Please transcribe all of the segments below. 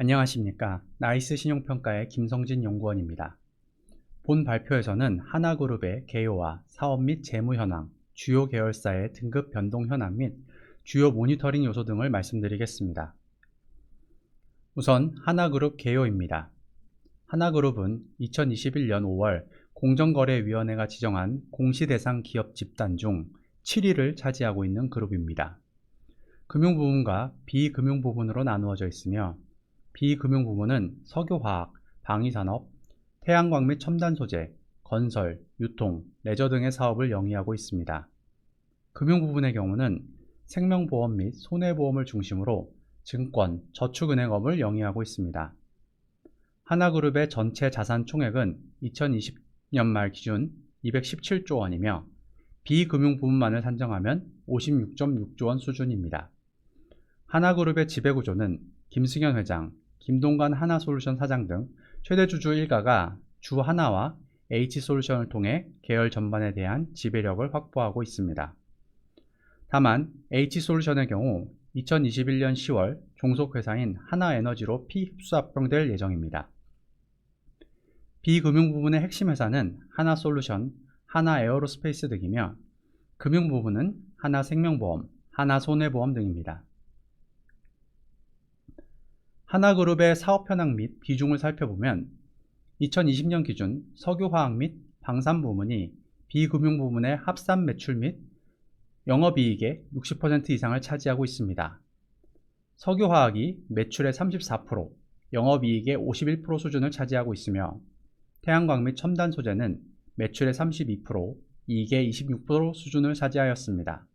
안녕하십니까. 나이스 신용평가의 김성진 연구원입니다. 본 발표에서는 하나그룹의 개요와 사업 및 재무 현황, 주요 계열사의 등급 변동 현황 및 주요 모니터링 요소 등을 말씀드리겠습니다. 우선 하나그룹 개요입니다. 하나그룹은 2021년 5월 공정거래위원회가 지정한 공시대상 기업 집단 중 7위를 차지하고 있는 그룹입니다. 금융 부분과 비금융 부분으로 나누어져 있으며 비금융 부문은 석유화학, 방위산업, 태양광 및 첨단 소재, 건설, 유통, 레저 등의 사업을 영위하고 있습니다. 금융 부분의 경우는 생명보험 및 손해보험을 중심으로 증권, 저축은행업을 영위하고 있습니다. 하나그룹의 전체 자산 총액은 2020년 말 기준 217조 원이며 비금융 부문만을 산정하면 56.6조 원 수준입니다. 하나그룹의 지배구조는 김승현 회장, 김동관 하나솔루션 사장 등 최대 주주 일가가 주 하나와 H솔루션을 통해 계열 전반에 대한 지배력을 확보하고 있습니다. 다만 H솔루션의 경우 2021년 10월 종속회사인 하나에너지로 피흡수 합병될 예정입니다. 비금융 부분의 핵심 회사는 하나솔루션, 하나에어로스페이스 등이며 금융 부분은 하나생명보험, 하나손해보험 등입니다. 하나그룹의 사업 현황 및 비중을 살펴보면 2020년 기준 석유화학 및 방산 부문이 비금융 부문의 합산 매출 및 영업이익의 60% 이상을 차지하고 있습니다. 석유화학이 매출의 34%, 영업이익의 51% 수준을 차지하고 있으며 태양광 및 첨단 소재는 매출의 32%, 이익의 26% 수준을 차지하였습니다.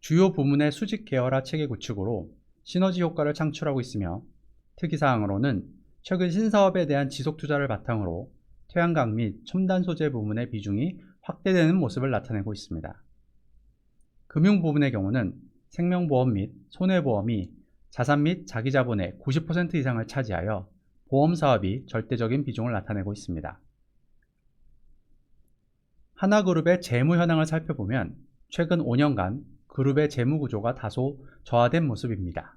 주요 부문의 수직 계열화 체계 구축으로 시너지 효과를 창출하고 있으며 특이사항으로는 최근 신사업에 대한 지속 투자를 바탕으로 태양광 및 첨단 소재 부문의 비중이 확대되는 모습을 나타내고 있습니다. 금융 부분의 경우는 생명보험 및 손해보험이 자산 및 자기자본의 90% 이상을 차지하여 보험 사업이 절대적인 비중을 나타내고 있습니다. 하나그룹의 재무 현황을 살펴보면 최근 5년간 그룹의 재무 구조가 다소 저하된 모습입니다.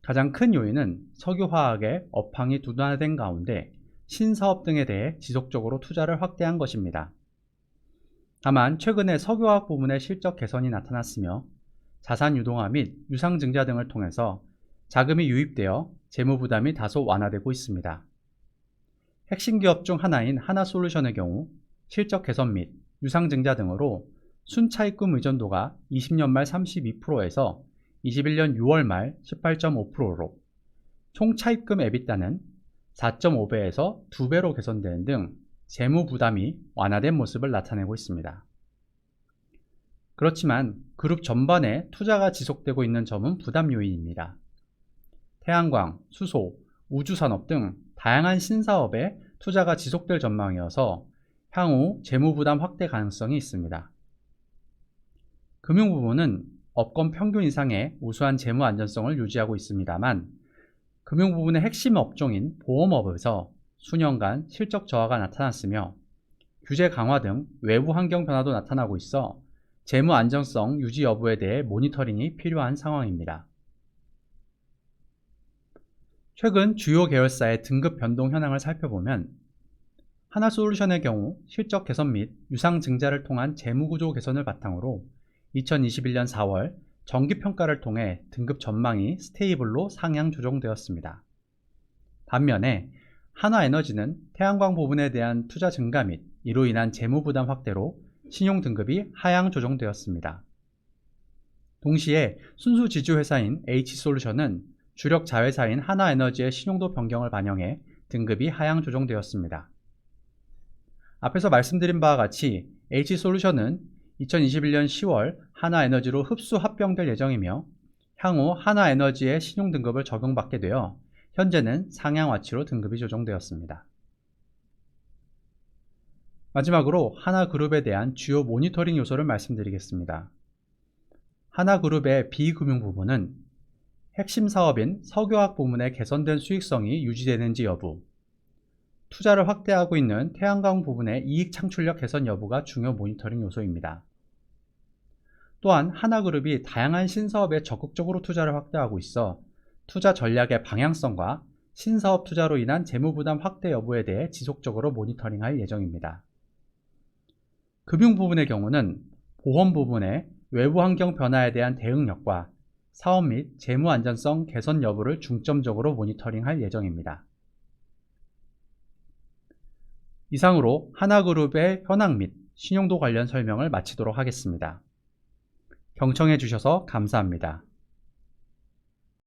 가장 큰 요인은 석유화학의 업황이 둔화된 가운데 신사업 등에 대해 지속적으로 투자를 확대한 것입니다. 다만 최근에 석유화학 부문의 실적 개선이 나타났으며 자산 유동화 및 유상 증자 등을 통해서 자금이 유입되어 재무 부담이 다소 완화되고 있습니다. 핵심 기업 중 하나인 하나솔루션의 경우 실적 개선 및 유상 증자 등으로 순차입금 의존도가 20년 말 32%에서 21년 6월 말 18.5%로 총 차입금 에비따는 4.5배에서 2배로 개선되는 등 재무 부담이 완화된 모습을 나타내고 있습니다. 그렇지만 그룹 전반에 투자가 지속되고 있는 점은 부담 요인입니다. 태양광, 수소, 우주산업 등 다양한 신사업에 투자가 지속될 전망이어서 향후 재무 부담 확대 가능성이 있습니다. 금융 부문은 업권 평균 이상의 우수한 재무 안전성을 유지하고 있습니다만 금융 부문의 핵심 업종인 보험업에서 수년간 실적 저하가 나타났으며 규제 강화 등 외부 환경 변화도 나타나고 있어 재무 안정성 유지 여부에 대해 모니터링이 필요한 상황입니다. 최근 주요 계열사의 등급 변동 현황을 살펴보면 하나솔루션의 경우 실적 개선 및 유상 증자를 통한 재무구조 개선을 바탕으로 2021년 4월 정기평가를 통해 등급 전망이 스테이블로 상향 조정되었습니다. 반면에 하나에너지는 태양광 부분에 대한 투자 증가 및 이로 인한 재무 부담 확대로 신용 등급이 하향 조정되었습니다. 동시에 순수 지주 회사인 H솔루션은 주력 자회사인 하나에너지의 신용도 변경을 반영해 등급이 하향 조정되었습니다. 앞에서 말씀드린 바와 같이 H솔루션은 2021년 10월 하나에너지로 흡수 합병될 예정이며 향후 하나에너지의 신용 등급을 적용받게 되어 현재는 상향와치로 등급이 조정되었습니다. 마지막으로 하나그룹에 대한 주요 모니터링 요소를 말씀드리겠습니다. 하나그룹의 비금융 부분은 핵심 사업인 석유화학 부문의 개선된 수익성이 유지되는지 여부, 투자를 확대하고 있는 태양광 부분의 이익 창출력 개선 여부가 중요 모니터링 요소입니다. 또한 하나그룹이 다양한 신사업에 적극적으로 투자를 확대하고 있어 투자 전략의 방향성과 신사업 투자로 인한 재무 부담 확대 여부에 대해 지속적으로 모니터링할 예정입니다. 금융 부분의 경우는 보험 부분의 외부 환경 변화에 대한 대응력과 사업 및 재무 안전성 개선 여부를 중점적으로 모니터링할 예정입니다. 이상으로 하나그룹의 현황 및 신용도 관련 설명을 마치도록 하겠습니다. 경청해 주셔서 감사합니다.